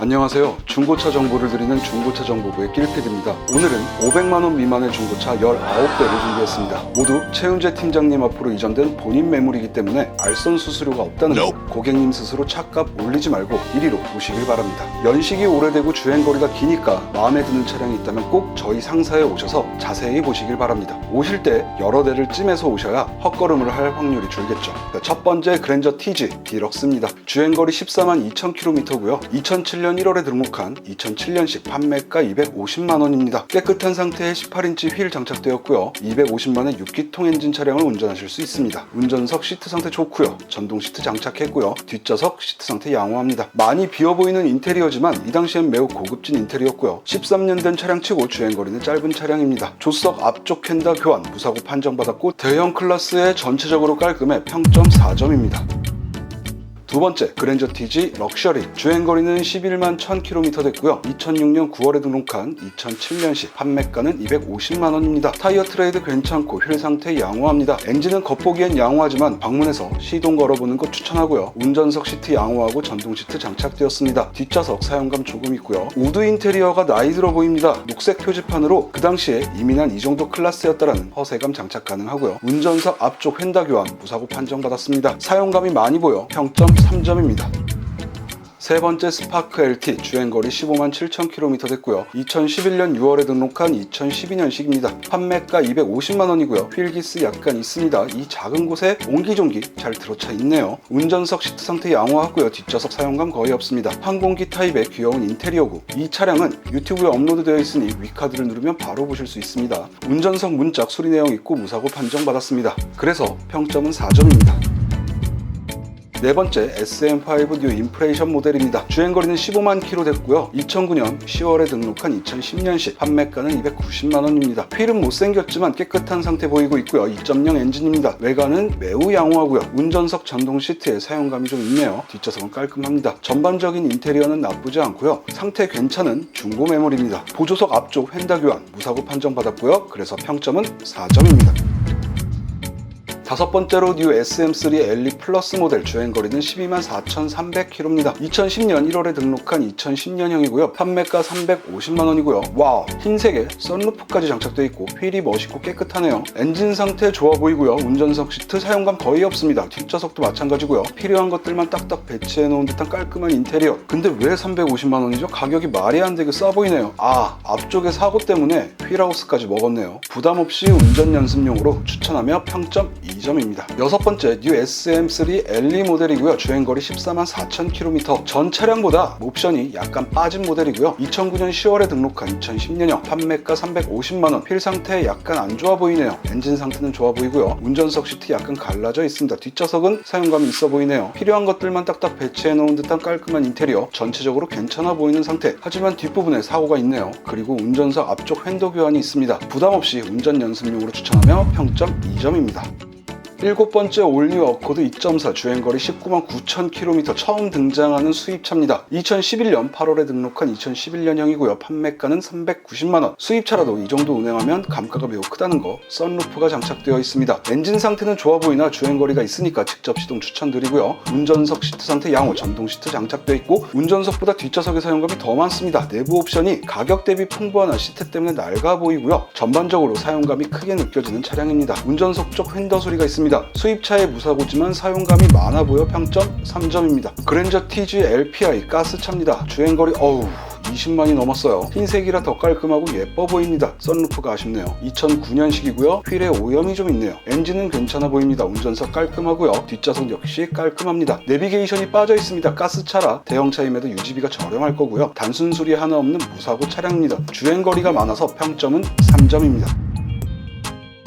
안녕하세요. 중고차 정보를 드리는 중고차 정보부의 낄피드입니다. 오늘은 500만원 미만의 중고차 19대를 준비했습니다. 모두 최은재 팀장님 앞으로 이전된 본인 매물이기 때문에 알선 수수료가 없다는 거 고객님 스스로 차값 올리지 말고 이리로 오시길 바랍니다. 연식이 오래되고 주행거리가 기니까 마음에 드는 차량이 있다면 꼭 저희 상사에 오셔서 자세히 보시길 바랍니다. 오실 때 여러 대를 찜해서 오셔야 헛걸음을 할 확률이 줄겠죠. 첫 번째 그랜저 TG 디럭스입니다. 주행거리 14만 2,000km고요. 2007년 1월에 등록한 2007년식 판매가 250만 원입니다. 깨끗한 상태의 18인치 휠 장착되었고요. 250만의 6기통 엔진 차량을 운전하실 수 있습니다. 운전석 시트 상태 좋고요. 전동 시트 장착했고요. 뒷좌석 시트 상태 양호합니다. 많이 비어 보이는 인테리어지만 이 당시엔 매우 고급진 인테리어였고요. 13년 된 차량치고 주행거리는 짧은 차량입니다. 조석 앞쪽 휀다 교환 무사고 판정받았고 대형 클래스의 전체적으로 깔끔해 평점 4점입니다. 두 번째 그랜저 TG 럭셔리. 주행거리는 11만 1000km 됐고요. 2006년 9월에 등록한 2007년식 판매가는 250만 원입니다. 타이어 트레이드 괜찮고 휠 상태 양호합니다. 엔진은 겉보기엔 양호하지만 방문해서 시동 걸어보는 것 추천하고요. 운전석 시트 양호하고 전동 시트 장착되었습니다. 뒷좌석 사용감 조금 있고요. 우드 인테리어가 나이 들어 보입니다. 녹색 표지판으로 그 당시에 난이 정도 클래스였다라는 허세감 장착 가능하고요. 운전석 앞쪽 휀다 교환 무사고 판정받았습니다. 사용감이 많이 보여 평점 3점입니다. 세 번째 스파크 LT 주행거리 15만 7천 km 됐고요. 2011년 6월에 등록한 2012년식입니다. 판매가 250만 원이고요. 휠기스 약간 있습니다. 이 작은 곳에 옹기종기 잘 들어차 있네요. 운전석 시트 상태 양호하고요. 뒷좌석 사용감 거의 없습니다. 항공기 타입의 귀여운 인테리어고 이 차량은 유튜브에 업로드되어 있으니 위카드를 누르면 바로 보실 수 있습니다. 운전석 문짝 수리 내용 있고 무사고 판정 받았습니다. 그래서 평점은 4점입니다. 네 번째 SM5 뉴 인프레이션 모델입니다. 주행거리는 15만 킬로 됐고요. 2009년 10월에 등록한 2010년식 판매가는 290만 원입니다. 휠은 못생겼지만 깨끗한 상태 보이고 있고요. 2.0 엔진입니다. 외관은 매우 양호하고요. 운전석 전동 시트에 사용감이 좀 있네요. 뒷좌석은 깔끔합니다. 전반적인 인테리어는 나쁘지 않고요. 상태 괜찮은 중고 매물입니다. 보조석 앞쪽 휀다 교환 무사고 판정받았고요. 그래서 평점은 4점입니다. 다섯 번째로 뉴 SM3 엘리 플러스 모델 주행거리는 12만 4,300km입니다. 2010년 1월에 등록한 2010년형이고요. 판매가 350만 원이고요. 와우! 흰색에 썬루프까지 장착되어 있고 휠이 멋있고 깨끗하네요. 엔진 상태 좋아 보이고요. 운전석 시트 사용감 거의 없습니다. 뒷좌석도 마찬가지고요. 필요한 것들만 딱딱 배치해 놓은 듯한 깔끔한 인테리어. 근데 왜 350만 원이죠? 가격이 말이 안 되게 싸 보이네요. 아, 앞쪽에 사고 때문에 휠하우스까지 먹었네요. 부담 없이 운전 연습용으로 추천하며 평점 2 점입니다. 여섯 번째 뉴 SM3 엘리 모델이고요. 주행거리 14만 4천 km. 전 차량보다 옵션이 약간 빠진 모델이고요. 2009년 10월에 등록한 2010년형 판매가 350만 원. 휠 상태 약간 안 좋아 보이네요. 엔진 상태는 좋아 보이고요. 운전석 시트 약간 갈라져 있습니다. 뒷좌석은 사용감이 있어 보이네요. 필요한 것들만 딱딱 배치해 놓은 듯한 깔끔한 인테리어. 전체적으로 괜찮아 보이는 상태. 하지만 뒷부분에 사고가 있네요. 그리고 운전석 앞쪽 핸드 교환이 있습니다. 부담 없이 운전 연습용으로 추천하며 평점 2점입니다. 일곱 번째 올뉴 어코드 2.4 주행거리 19만 9천 km 처음 등장하는 수입차입니다. 2011년 8월에 등록한 2011년형이고요. 판매가는 390만 원. 수입차라도 이 정도 운행하면 감가가 매우 크다는 거. 썬루프가 장착되어 있습니다. 엔진 상태는 좋아 보이나 주행거리가 있으니까 직접 시동 추천드리고요. 운전석 시트 상태 양호 전동 시트 장착되어 있고 운전석보다 뒷좌석의 사용감이 더 많습니다. 내부 옵션이 가격 대비 풍부한 시트 때문에 낡아 보이고요. 전반적으로 사용감이 크게 느껴지는 차량입니다. 운전석 쪽 휀더 소리가 있습니다. 수입차의 무사고지만 사용감이 많아 보여 평점 3점입니다. 그랜저 TG LPI 가스차입니다. 주행거리 어우 20만이 넘었어요. 흰색이라 더 깔끔하고 예뻐 보입니다. 썬루프가 아쉽네요. 2009년식이고요. 휠에 오염이 좀 있네요. 엔진은 괜찮아 보입니다. 운전석 깔끔하고요. 뒷좌석 역시 깔끔합니다. 내비게이션이 빠져 있습니다. 가스차라 대형차임에도 유지비가 저렴할 거고요. 단순 수리 하나 없는 무사고 차량입니다. 주행거리가 많아서 평점은 3점입니다.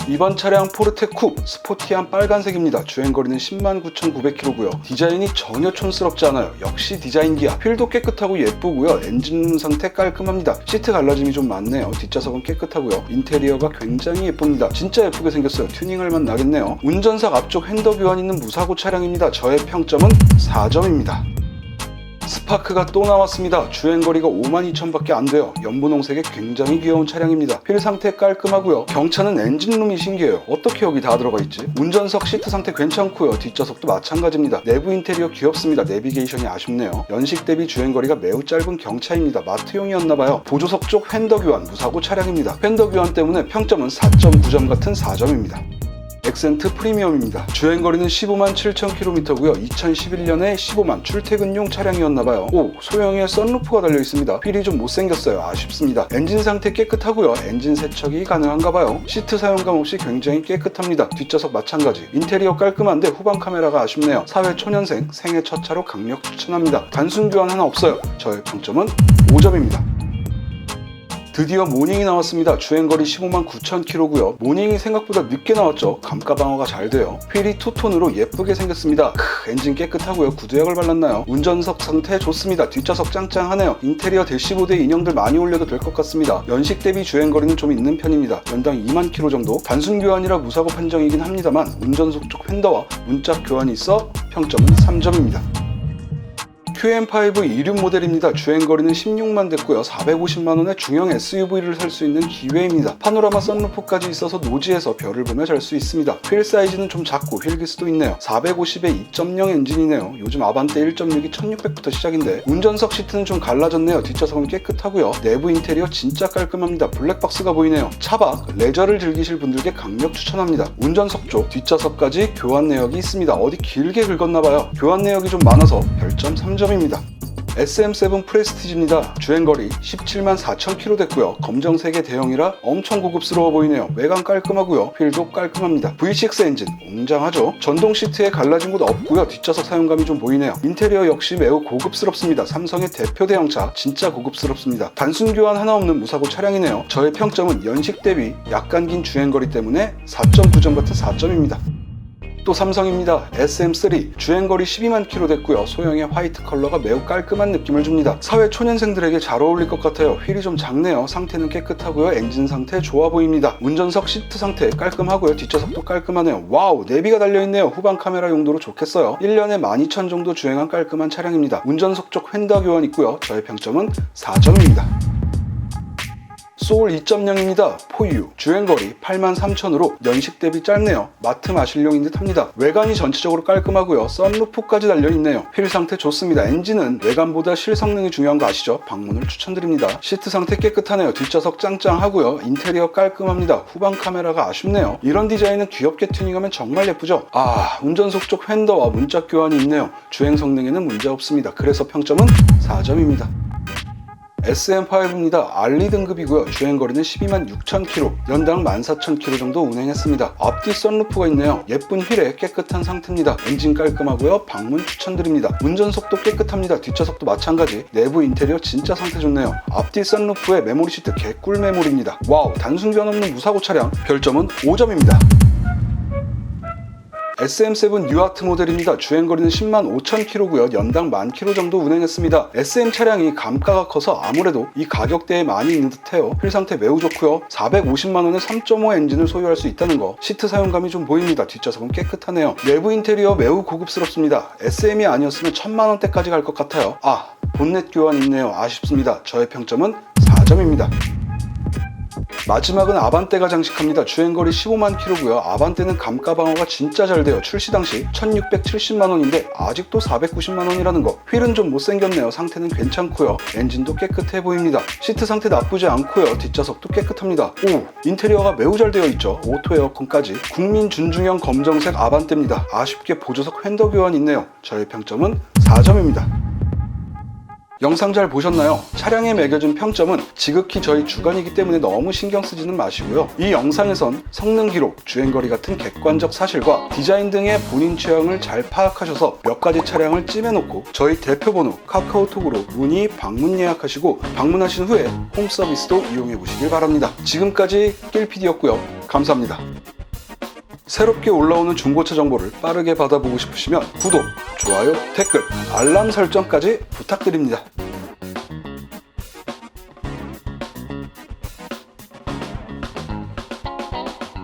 이번 차량 포르테 쿱 스포티한 빨간색입니다. 주행거리는 10만 9,900km고요. 디자인이 전혀 촌스럽지 않아요. 역시 디자인기야. 휠도 깨끗하고 예쁘고요. 엔진 상태 깔끔합니다. 시트 갈라짐이 좀 많네요. 뒷좌석은 깨끗하고요. 인테리어가 굉장히 예쁩니다. 진짜 예쁘게 생겼어요. 튜닝할 맛 나겠네요. 운전석 앞쪽 핸더 교환 있는 무사고 차량입니다. 저의 평점은 4점입니다. 스파크가 또 나왔습니다. 주행거리가 52,000밖에 안 돼요. 연분홍색의 굉장히 귀여운 차량입니다. 휠 상태 깔끔하고요. 경차는 엔진룸이 신기해요. 어떻게 여기 다 들어가 있지? 운전석 시트 상태 괜찮고요. 뒷좌석도 마찬가지입니다. 내부 인테리어 귀엽습니다. 내비게이션이 아쉽네요. 연식 대비 주행거리가 매우 짧은 경차입니다. 마트용이었나봐요. 보조석 쪽 휀더 교환 무사고 차량입니다. 휀더 교환 때문에 평점은 4.9점 같은 4점입니다. 엑센트 프리미엄입니다. 주행거리는 15만 7천 킬로미터고요. 2011년에 15만 출퇴근용 차량이었나봐요. 오, 소형의 썬루프가 달려 있습니다. 휠이 좀 못생겼어요. 아쉽습니다. 엔진 상태 깨끗하고요. 엔진 세척이 가능한가봐요. 시트 사용감 없이 굉장히 깨끗합니다. 뒷좌석 마찬가지. 인테리어 깔끔한데 후방 카메라가 아쉽네요. 사회 초년생 생애 첫 차로 강력 추천합니다. 단순 교환 하나 없어요. 저의 평점은 5점입니다. 드디어 모닝이 나왔습니다. 주행거리 15만 9천 킬로고요. 모닝이 생각보다 늦게 나왔죠. 감가 방어가 잘 돼요. 휠이 투톤으로 예쁘게 생겼습니다. 크, 엔진 깨끗하고요. 구두약을 발랐나요? 운전석 상태 좋습니다. 뒷좌석 짱짱하네요. 인테리어 대시보드에 인형들 많이 올려도 될 것 같습니다. 연식 대비 주행거리는 좀 있는 편입니다. 연당 2만 킬로 정도. 단순 교환이라 무사고 판정이긴 합니다만 운전석 쪽 휀더와 문짝 교환이 있어 평점은 3점입니다. QM5 이륜 모델입니다. 주행거리는 16만 됐고요. 450만원에 중형 SUV를 살 수 있는 기회입니다. 파노라마 썬루프까지 있어서 노지에서 별을 보며 잘 수 있습니다. 휠 사이즈는 좀 작고 휠기스도 있네요. 450에 2.0 엔진이네요. 요즘 아반떼 1.6이 1600부터 시작인데 운전석 시트는 좀 갈라졌네요. 뒷좌석은 깨끗하고요. 내부 인테리어 진짜 깔끔합니다. 블랙박스가 보이네요. 차박, 레저를 즐기실 분들께 강력 추천합니다. 운전석 쪽, 뒷좌석까지 교환 내역이 있습니다. 어디 길게 긁었나봐요. 교환 내역이 좀 많아서 별점 3점 입니다. SM7 프레스티지입니다. 주행거리 17만 4천 킬로 됐고요. 검정색의 대형이라 엄청 고급스러워 보이네요. 외관 깔끔하고요. 휠도 깔끔합니다. V6 엔진 웅장하죠. 전동 시트에 갈라진 곳 없고요. 뒷좌석 사용감이 좀 보이네요. 인테리어 역시 매우 고급스럽습니다. 삼성의 대표 대형차 진짜 고급스럽습니다. 단순 교환 하나 없는 무사고 차량이네요. 저의 평점은 연식 대비 약간 긴 주행거리 때문에 4.9점 같은 4점입니다. 또 삼성입니다. SM3 주행거리 12만 킬로 됐고요. 소형의 화이트 컬러가 매우 깔끔한 느낌을 줍니다. 사회 초년생들에게 잘 어울릴 것 같아요. 휠이 좀 작네요. 상태는 깨끗하고요. 엔진 상태 좋아 보입니다. 운전석 시트 상태 깔끔하고요. 뒷좌석도 깔끔하네요. 와우 내비가 달려있네요. 후방 카메라 용도로 좋겠어요. 1년에 12,000 정도 주행한 깔끔한 차량입니다. 운전석 쪽 휀더 교환 있고요. 저의 평점은 4점입니다. 소울 2.0입니다. 포유. 주행거리 83,000으로 연식 대비 짧네요. 마트 마실용인 듯 합니다. 외관이 전체적으로 깔끔하고요. 썬루프까지 달려있네요. 휠 상태 좋습니다. 엔진은 외관보다 실성능이 중요한 거 아시죠? 방문을 추천드립니다. 시트 상태 깨끗하네요. 뒷좌석 짱짱하고요. 인테리어 깔끔합니다. 후방 카메라가 아쉽네요. 이런 디자인은 귀엽게 튜닝하면 정말 예쁘죠? 아, 운전석 쪽 휀더와 문짝 교환이 있네요. 주행 성능에는 문제 없습니다. 그래서 평점은 4점입니다. SM5입니다. 알리 등급이고요. 주행거리는 12만 6천 킬로, 연당 14,000 킬로 정도 운행했습니다. 앞뒤 썬루프가 있네요. 예쁜 휠에 깨끗한 상태입니다. 엔진 깔끔하고요. 방문 추천드립니다. 운전석도 깨끗합니다. 뒷좌석도 마찬가지. 내부 인테리어 진짜 상태 좋네요. 앞뒤 썬루프에 메모리 시트 개꿀 메모리입니다. 와우, 단순 변 없는 무사고 차량. 별점은 5점입니다. SM7 뉴아트 모델입니다. 주행거리는 10만 5천 킬로고요. 연당 만 킬로 정도 운행했습니다. SM 차량이 감가가 커서 아무래도 이 가격대에 많이 있는 듯해요. 휠 상태 매우 좋고요. 450만 원에 3.5 엔진을 소유할 수 있다는 거. 시트 사용감이 좀 보입니다. 뒷좌석은 깨끗하네요. 내부 인테리어 매우 고급스럽습니다. SM이 아니었으면 1000만 원대까지 갈 것 같아요. 아, 본넷 교환 있네요. 아쉽습니다. 저의 평점은 4점입니다. 마지막은 아반떼가 장식합니다. 주행거리 15만 킬로고요. 아반떼는 감가 방어가 진짜 잘 돼요. 출시 당시 1670만 원인데 아직도 490만 원이라는 거. 휠은 좀 못생겼네요. 상태는 괜찮고요. 엔진도 깨끗해 보입니다. 시트 상태 나쁘지 않고요. 뒷좌석도 깨끗합니다. 오, 인테리어가 매우 잘 되어 있죠. 오토 에어컨까지. 국민 준중형 검정색 아반떼입니다. 아쉽게 보조석 휀더 교환 있네요. 저의 평점은 4점입니다. 영상 잘 보셨나요? 차량에 매겨준 평점은 지극히 저희 주관이기 때문에 너무 신경 쓰지는 마시고요. 이 영상에선 성능 기록, 주행거리 같은 객관적 사실과 디자인 등의 본인 취향을 잘 파악하셔서 몇 가지 차량을 찜해놓고 저희 대표 번호 카카오톡으로 문의 방문 예약하시고 방문하신 후에 홈 서비스도 이용해 보시길 바랍니다. 지금까지 낄PD였고요. 감사합니다. 새롭게 올라오는 중고차 정보를 빠르게 받아보고 싶으시면 구독, 좋아요, 댓글, 알람 설정까지 부탁드립니다.